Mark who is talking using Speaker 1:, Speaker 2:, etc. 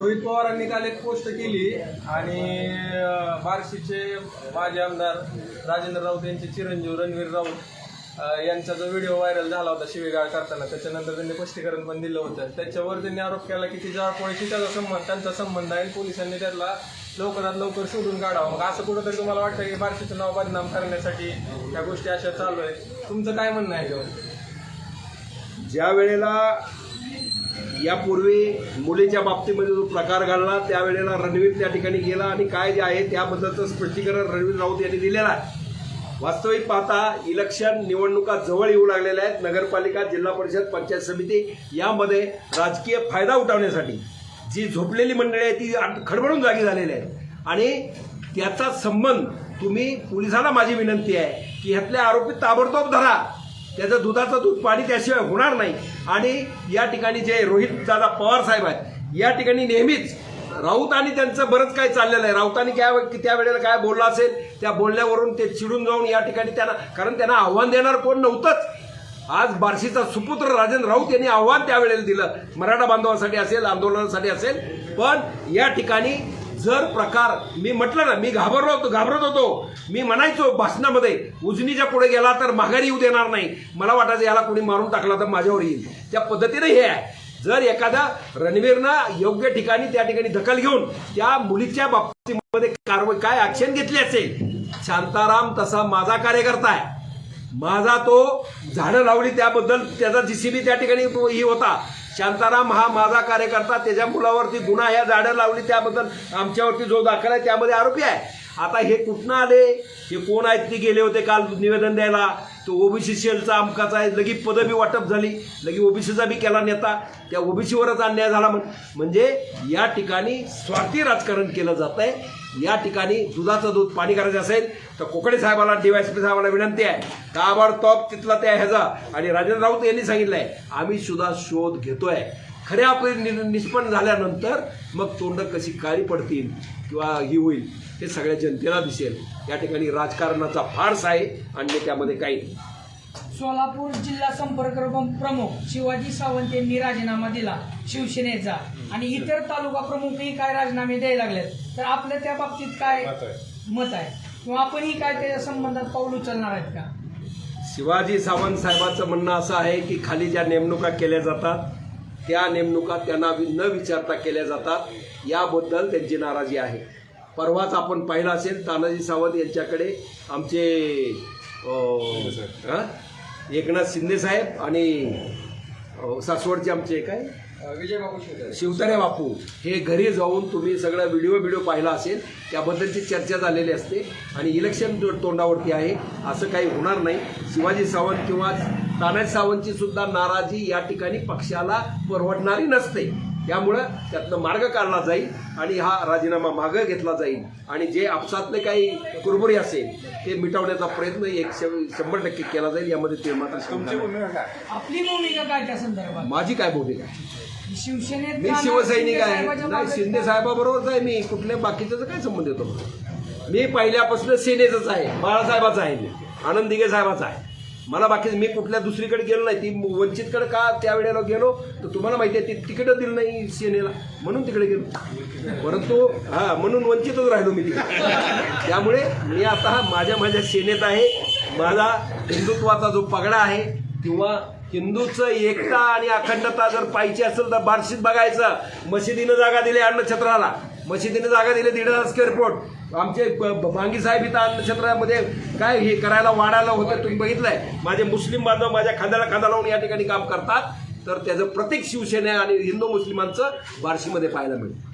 Speaker 1: रोहित पवारांनी काल एक पोस्ट केली आणि बार्शीचे माजी आमदार राजेंद्र राऊत यांचे चिरंजीव रणवीर राऊत यांचा जो व्हिडिओ व्हायरल झाला होता शिवेगाळ करताना त्याच्यानंतर त्यांनी स्पष्टीकरण पण दिलं होतं. त्याच्यावर त्यांनी आरोप केला की ती जाळपोळीशी त्याचा संबंध त्यांचा संबंध आहे पोलिसांनी त्याला लवकरात लवकर शोधून काढावं. मग असं कुठंतरी तुम्हाला वाटतं की बार्शीचं नाव बदनाम करण्यासाठी या गोष्टी अशा चालू आहेत? तुमचं काय म्हणणं आहे
Speaker 2: ज्या वेळेला यापूर्वी मुलीच्या बाबतीमध्ये जो प्रकार घडला त्यावेळेला रणवीर त्या ठिकाणी गेला आणि काय जे आहे त्याबद्दलचं स्पष्टीकरण रणवीर राऊत यांनी दिलेलं आहे. वास्तविक पाहता इलेक्शन निवडणुका जवळ येऊ लागलेल्या आहेत. नगरपालिका जिल्हा परिषद पंचायत समिती यामध्ये राजकीय फायदा उठवण्यासाठी जी झोपलेली मंडळी आहे ती खडबडून जागी झालेली आहेत. आणि त्याचा संबंध तुम्ही पोलिसांना माझी विनंती आहे की ह्यातल्या आरोपी ताबडतोब धरा. त्याचं दुधाचं दूध पाणी त्याशिवाय होणार नाही. आणि या ठिकाणी जे रोहित दादा पवार साहेब आहेत या ठिकाणी नेहमीच राऊत आणि त्यांचं बरंच काही चाललेलं आहे. राऊतांनी काय त्या वेळेला काय बोललं असेल त्या बोलण्यावरून ते चिडून जाऊन या ठिकाणी त्यांना कारण त्यांना आव्हान देणार कोण नव्हतंच. आज बार्शीचा सुपुत्र राजेंद्र राऊत यांनी आव्हान त्यावेळेला दिलं. मराठा बांधवांसाठी असेल आंदोलनासाठी असेल. पण या ठिकाणी जर प्रकार मी म्हटलं ना मी घाबरलो होतो घाबरत होतो. मी म्हणायचो भाषणामध्ये उजनीच्या पुढे गेला तर माघारी येऊ देणार नाही. मला वाटायचं याला कोणी मारून टाकला तर माझ्यावर येईल. त्या पद्धतीने हे आहे. जर एखादा रणवीरनं योग्य ठिकाणी त्या ठिकाणी दखल घेऊन त्या मुलीच्या बाबतीमध्ये कारवाई काय ऍक्शन घेतली असेल? शांताराम तसा माझा कार्यकर्ता आहे. माझा तो झाडं लावली त्याबद्दल त्याचा जीसीबी त्या ठिकाणी ही होता. शांताराम हा माझा कार्यकर्ता त्याच्या मुलावरती गुन्हा ह्या झाडं लावली त्याबद्दल आमच्यावरती जो दाखल आहे त्यामध्ये आरोपी आहे. आता हे कुठनं आले? हे कोण आहेत? ते गेले होते काल निवेदन द्यायला. तो ओबीसी सेलचा अमकाचा आहे. लगी पदवी वाटप झाली. लगी ओबीसीचा बी केला नेता. त्या ओबीसीवरच अन्याय झाला म्हणजे या ठिकाणी स्वार्थी राजकारण केलं जात आहे या ठिकाणी दुधाचं दूध पाणी करायचं असेल तर कोकडे साहेबाला डीवायसपी साहेबाला विनंती आहे. ताबडतोब तिथला त्या ह्याचा. आणि राजेंद्र राऊत यांनी सांगितलंय आम्ही सुद्धा शोध घेतोय. खऱ्या आपले निष्पन्न झाल्यानंतर मग तोंड कशी काळी पडतील किंवा ही होईल हे सगळ्या जनतेला दिसेल. या ठिकाणी राजकारणाचा फार्स आहे आणि त्यामध्ये काही नाही.
Speaker 3: सोलापूर जिल्हा संपर्क प्रमुख शिवाजी सावंत यांनी राजीनामा दिला शिवसेनेचा. आणि इतर तालुका प्रमुखही काय राजीनामे द्यायला लागलेत? तर आपलं त्या बाबतीत काय मत आहे. किंवा आपणही काय त्याच्या संबंधात पाऊल उचलणार आहेत का?
Speaker 2: शिवाजी सावंत साहेबांचं म्हणणं असं आहे की खाली ज्या नेमणुका केल्या जातात त्या नेमणुका त्यांना न विचारता केल्या जातात. याबद्दल त्यांची नाराजी आहे. परवाच आपण पाहिलं असेल तानाजी सावंत यांच्याकडे आमचे हा? एकनाथ शिंदे साहेब आणि सासवडचे आमचे काय
Speaker 1: विजय बाबू शिवतारे.
Speaker 2: शिवतारे बापू. हे घरी जाऊन तुम्ही सगळा व्हिडिओ व्हिडिओ पाहिला असेल त्याबद्दलची चर्चा झालेली असते आणि इलेक्शन तोंडावरती आहे असं काही होणार नाही. शिवाजी सावंत किंवा तानाजी सावंतची सुद्धा नाराजी या ठिकाणी पक्षाला परवडणारी नसते. त्यामुळं त्यातनं मार्ग काढला जाईल आणि हा राजीनामा मागं घेतला जाईल. आणि जे आपसातले काही कुरबुरी असेल ते मिटवण्याचा प्रयत्न एक शंभर टक्के केला जाईल. यामध्ये ते मात्र.
Speaker 3: आपली भूमिका काय त्या संदर्भात?
Speaker 2: माझी काय भूमिका? आहे?
Speaker 3: शिवसेनेत
Speaker 2: मी शिवसैनिक आहे. नाही शिंदे साहेबाबरोबरच आहे मी. कुठल्या बाकीच्याचा काय संबंध येतो? मी पहिल्यापासून सेनेचाच आहे. बाळासाहेबाचा आहे मी. आनंद दिघे साहेबाचा आहे. मला बाकी मी कुठल्या दुसरीकडे गेलो नाही ती वंचितकडे का त्यावेळेला गेलो तर तुम्हाला माहिती आहे ती तिकीटच दिलं नाही सेनेला. म्हणून तिकडे गेलो. परंतु हा म्हणून वंचितच राहिलो मी तिकडे. त्यामुळे मी आता माझ्या माझ्या सेनेत आहे. माझा हिंदुत्वाचा जो पगडा आहे किंवा हिंदूचं एकता आणि अखंडता जर पाहिजे असेल तर बार्शीत बघायचं. मशिदीनं जागा दिली अन्नछत्राला मशिदीने जागा दिली दीड हजार स्क्वेअर फूट आमचे ब- भांगी साहेब इथं अन्नछत्रामध्ये काय हे करायला वाढायला होतं तुम्ही बघितलंय? माझे मुस्लिम बांधव माझ्या खांद्याला खांदा लावून या ठिकाणी काम करतात. तर त्याचं प्रत्येक शिवसेना आणि हिंदू मुस्लिमांचं बार्शीमध्ये पाहायला मिळेल